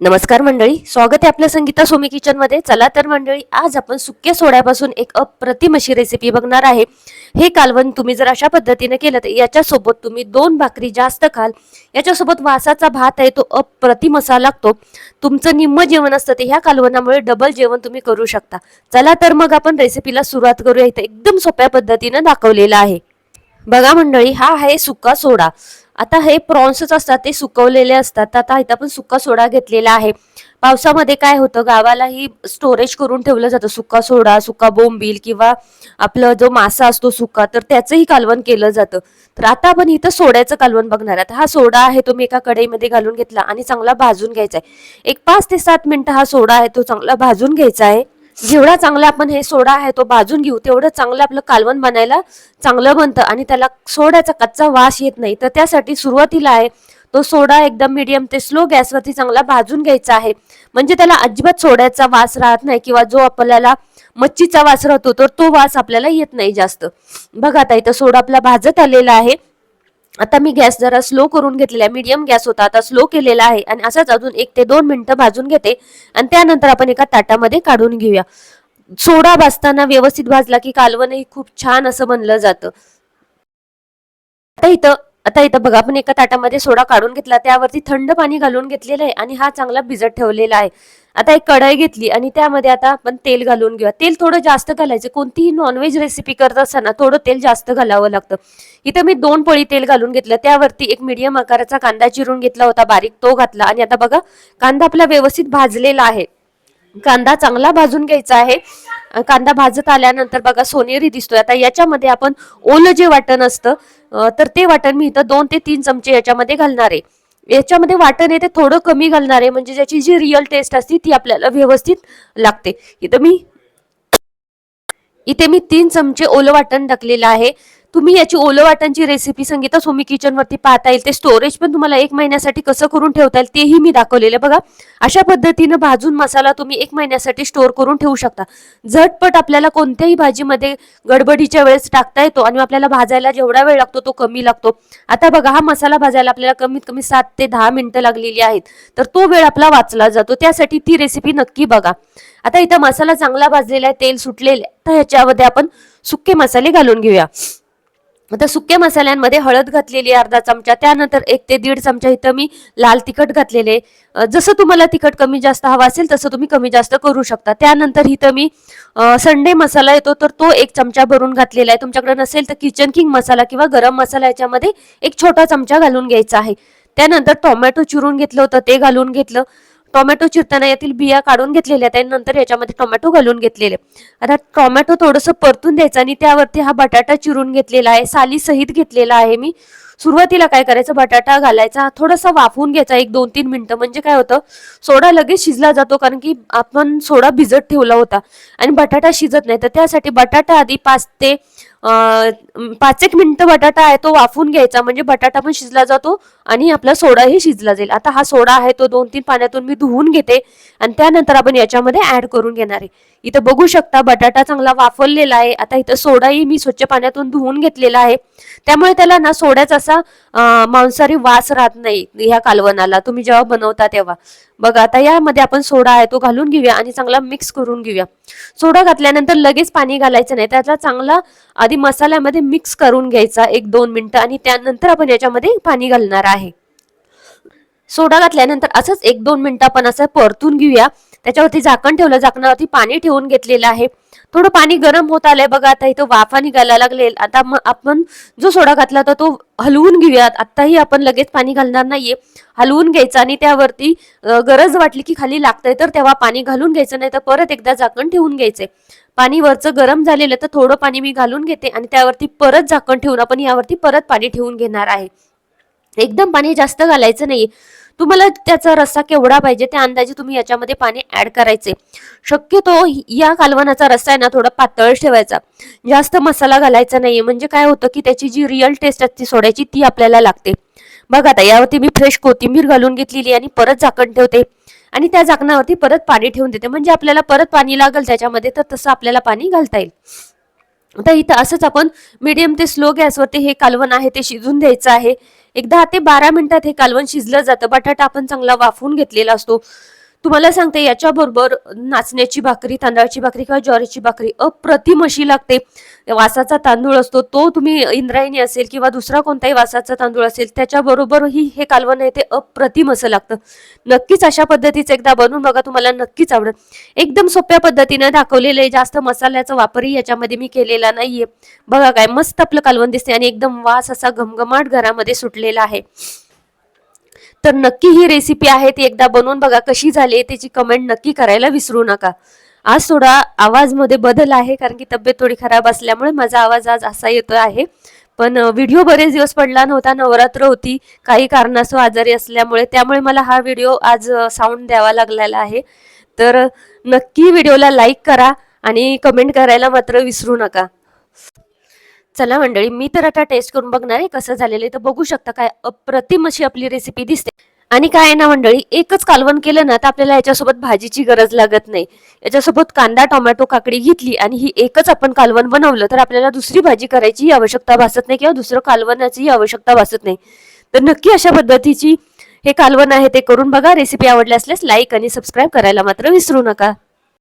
नमस्कार मंडळी स्वागत आहे आपल्या संगीता सोमी किचनमध्ये. चला तर मंडळी आज आपण सुक्या सोड्यापासून एक अप्रतिम अशी रेसिपी बघणार आहे. हे कालवण तुम्ही जर अशा पद्धतीने केलं तर याच्यासोबत तुम्ही दोन भाकरी जास्त खाल. याच्यासोबत वासाचा भात आहे तो अप्रतिम असा लागतो. तुमचं निम्म जेवण असतं ते ह्या कालवणामुळे डबल जेवण तुम्ही करू शकता. चला तर मग आपण रेसिपीला सुरुवात करूया. इथं एकदम सोप्या पद्धतीनं दाखवलेलं आहे. बघा मंडळी हा आहे सुका सोडा. आता हे प्रॉन्सच असतात ते सुकवलेले असतात. आता इथं आपण सुका सोडा घेतलेला आहे. पावसामध्ये काय होतं गावालाही स्टोरेज करून ठेवलं जातं. सुका सोडा सुका बोंबील किंवा आपलं जो मासा असतो सुका तर त्याचंही कालवण केलं जातं. तर आता आपण इथं सोड्याचं कालवण बघणार आहात. हा सोडा आहे तो मी एका कढईमध्ये घालून घेतला आणि चांगला भाजून घ्यायचा आहे. एक पाच ते सात मिनिटं हा सोडा आहे तो चांगला भाजून घ्यायचा आहे. जेवढा चांगला आपण हे सोडा आहे तो भाजून घेऊ तेवढं चांगलं आपलं कालवण बनायला चांगलं बनतं आणि त्याला सोड्याचा कच्चा वास येत नाही. तर त्यासाठी सुरुवातीला आहे तो सोडा एकदम मीडियम ते स्लो गॅसवरती चांगला भाजून घ्यायचा आहे. म्हणजे त्याला अजिबात सोड्याचा वास राहत नाही किंवा जो आपल्याला मच्छीचा वास राहतो तर तो वास आपल्याला येत नाही जास्त. बघा आता इथं सोडा आपला भाजत आलेला आहे. आता मी गॅस जरा स्लो करून घेतलेला आहे. मीडियम गॅस होता आता स्लो केलेला आहे. आणि असाच अजून एक ते दोन मिनिटं भाजून घेते. आणि त्यानंतर आपण एका ताटामध्ये काढून घेऊया. सोडा भाजताना व्यवस्थित भाजला की कालवणही खूप छान असं बनलं जातं. आता इथं आता इथं बघा आपण एका ताटामध्ये सोडा काढून घेतला त्यावरती थंड पाणी घालून घेतलेलं आहे आणि हा चांगला भिजत ठेवलेला आहे. आता एक कढई घेतली आणि त्यामध्ये आता आपण तेल घालून घेऊया. तेल थोडं जास्त घालायचं. कोणतीही नॉनव्हेज रेसिपी करत असताना थोडं तेल जास्त घालावं लागतं. इथं मी दोन पोळी तेल घालून घेतलं. त्यावरती एक मीडियम आकाराचा कांदा चिरून घेतला होता बारीक तो घातला. आणि आता बघा कांदा आपला व्यवस्थित भाजलेला आहे. कांदा चांगला भाजून घ्यायचा आहे. कांदा भाजत आल्यानंतर बघा सोनेरी दिसतोय. आता याच्यामध्ये आपण ओलं जे वाटण असतं तर ते वाटण मी इथं दोन ते तीन चमचे याच्यामध्ये घालणार आहे. याच्यामध्ये वाटण आहे ते थोडं कमी घालणार आहे. म्हणजे ज्याची जी रिअल टेस्ट असते ती आपल्याला व्यवस्थित लागते. इथं मी इथे मी तीन चमचे ओलं वाटण टाकलेलं आहे. तुम्ही याची ओलं रेसिपी संगीता सोमी किचन वरती पाहता येईल. ते स्टोरेज पण तुम्हाला एक महिन्यासाठी कसं करून ठेवता येईल तेही मी दाखवलेलं बघा अशा पद्धतीनं भाजून मसाला तुम्ही एक महिन्यासाठी स्टोअर करून ठेवू शकता. झटपट आपल्याला कोणत्याही भाजीमध्ये गडबडीच्या वेळेस टाकता येतो आणि आपल्याला भाजायला जेवढा वेळ लागतो तो कमी लागतो. आता बघा हा मसाला भाजायला आपल्याला कमीत कमी सात ते दहा मिनिटं लागलेली आहेत. तर तो वेळ आपला वाचला जातो. त्यासाठी ती रेसिपी नक्की बघा. आता इथं मसाला चांगला भाजलेला आहे तेल सुटलेलं आहे. तर ह्याच्यामध्ये आपण सुके मसाले घालून घेऊया. आता सुक्या मसाल्यांमध्ये हळद घातलेली आहे अर्धा चमचा. त्यानंतर एक ते दीड चमचा इथं मी लाल तिखट घातलेले जसं तुम्हाला तिखट कमी जास्त हवा असेल तसं तुम्ही कमी जास्त करू शकता. त्यानंतर इथं मी संडे मसाला येतो तर तो एक चमचा भरून घातलेला आहे. तुमच्याकडे नसेल तर किचन किंग मसाला किंवा गरम मसाला याच्यामध्ये एक छोटा चमचा घालून घ्यायचा आहे. त्यानंतर टोमॅटो चिरून घेतलं होतं ते घालून घेतलं. टोमॅटो चिरताना यातील बिया काढून घेतलेल्या आहेत आणि नंतर याच्यामध्ये टोमॅटो घालून घेतलेले आता टोमॅटो थोडंसं परतून द्यायचं आणि त्यावरती हा बटाटा चिरून घेतलेला आहे साली सहित घेतलेला आहे मी. सुरुवातीला काय करायचं? बटाटा घालायचा थोडासा वाफवून घ्यायचा एक दोन तीन मिनिटं. म्हणजे काय होतं? सोडा लगेच शिजला जातो कारण की आपण सोडा भिजत ठेवला होता आणि बटाटा शिजत नाही. तर त्यासाठी बटाटा आधी पाच ते पाच एक मिनिटं बटाटा आहे तो वाफवून घ्यायचा. म्हणजे बटाटा पण शिजला जातो आणि आपला सोडाही शिजला जाईल. आता हा सोडा आहे तो दोन तीन पाण्यातून मी धुवून घेते आणि त्यानंतर आपण याच्यामध्ये ऍड करून घेणार आहे. इथं बघू शकता बटाटा चांगला वाफवलेला आहे. आता इथं सोडाही मी स्वच्छ पाण्यातून धुवून घेतलेला आहे. त्यामुळे त्याला ना सोड्याचा असा मांसाहारी वास राहत नाही ह्या कालवणाला तुम्ही जेव्हा बनवता तेव्हा. बघा आता यामध्ये आपण सोडा आहे तो घालून घेऊया आणि चांगला मिक्स करून घेऊया. सोडा घातल्यानंतर लगेच पाणी घालायचं नाही त्याचा चांगला आधी मसाल्यामध्ये मिक्स करून घ्यायचा एक दोन मिनिटं आणि त्यानंतर आपण याच्यामध्ये पाणी घालणार आहे. सोडा घातल्यानंतर असंच एक दोन मिनिटं आपण असं परतून घेऊया. त्याच्यावरती झाकण ठेवलं झाकणावरती पाणी ठेवून घेतलेलं आहे. थोडं पाणी गरम होत आलंय बघा आता इथं वाफा निघायला लागले आता मग आपण जो सोडा घातला होता तो हलवून घेऊयात. आताही आपण लगेच पाणी घालणार नाहीये. हलवून घ्यायचं आणि त्यावरती गरज वाटली की खाली लागतंय तर तेव्हा पाणी घालून घ्यायचं नाही तर परत एकदा झाकण ठेवून घ्यायचंय. पाणी वरचं गरम झालेलं तर थोडं पाणी मी घालून घेते आणि त्यावरती परत झाकण ठेवून आपण यावरती परत पाणी ठेवून घेणार आहे. एकदम पाणी जास्त घालायचं नाही तुम्हाला त्याचा रस्सा केवढा पाहिजे? त्या अंदाजे तुम्ही याच्यामध्ये पाणी ऍड करायचे. शक्यतो या कालवणाचा रस्सा आहे ना थोडा पातळ ठेवायचा. जास्त मसाला घालायचा नाहीये. म्हणजे काय होतं की त्याची जी रिअल टेस्ट असते सोड्याची ती आपल्याला लागते. बघा आता यावरती मी फ्रेश कोथिंबीर घालून घेतलेली आणि परत झाकण ठेवते. आणि त्या झाकणावरती परत पाणी ठेवून देते. म्हणजे आपल्याला परत पाणी लागेल त्याच्यामध्ये तर तसं आपल्याला पाणी घालता येईल. आता इथं असंच आपण मीडियम ते स्लो गॅसवरती हे कालवण आहे ते शिजून द्यायचं आहे. एक दहा ते बारा मिनिटात हे कालवण शिजलं जातं. बटाटा आपण चांगला वाफवून घेतलेला असतो. तुम्हाला सांगते याच्याबरोबर नाचण्याची भाकरी तांदळाची भाकरी किंवा ज्वारीची भाकरी अप्रतिम अशी लागते. वासाचा तांदूळ असतो तो तुम्ही इंद्रायणी असेल किंवा दुसरा कोणताही वासाचा तांदूळ असेल त्याच्याबरोबरही हे कालवण आहे ते अप्रतिम असं लागतं. नक्कीच अशा पद्धतीचं एकदा बनवून बघा तुम्हाला नक्कीच आवडेल. एकदम सोप्या पद्धतीनं दाखवलेलं आहे जास्त मसाल्याचा वापरही याच्यामध्ये मी केलेला नाहीये. बघा काय मस्त आपलं कालवण दिसते आणि एकदम वास असा घमघमाट घरामध्ये सुटलेला आहे. तर नक्की ही रेसिपी आहे ती एकदा बनवून बघा कशी झाली त्याची कमेंट नक्की करायला विसरू नका. आज थोडा आवाजमध्ये बदल आहे कारण की तब्येत थोडी खराब असल्यामुळे माझा आवाज आज असा येतो आहे. पण व्हिडिओ बरेच दिवस पडला नव्हता नवरात्र होती काही कारणास्तव आजारी असल्यामुळे त्यामुळे मला हा व्हिडिओ आज साऊंड द्यावा लागलेला आहे. तर नक्की व्हिडिओला लाईक करा आणि कमेंट करायला मात्र विसरू नका. चला मंडळी मी तर आता टेस्ट करून बघणार आहे कसं झालेलं आहे. तर बघू शकता काय अप्रतिम अशी आपली रेसिपी दिसते. आणि काय आहे ना मंडळी एकच कालवण केलं ना तर आपल्याला याच्यासोबत भाजीची गरज लागत नाही. याच्यासोबत कांदा टोमॅटो काकडी घेतली आणि ही एकच आपण कालवण बनवलं तर आपल्याला दुसरी भाजी करायची आवश्यकता भासत नाही किंवा दुसरं कालवणाची आवश्यकता भासत नाही. तर नक्की अशा पद्धतीची हे कालवण आहे ते करून बघा. रेसिपी आवडल्या असल्यास लाईक आणि सबस्क्राईब करायला मात्र विसरू नका.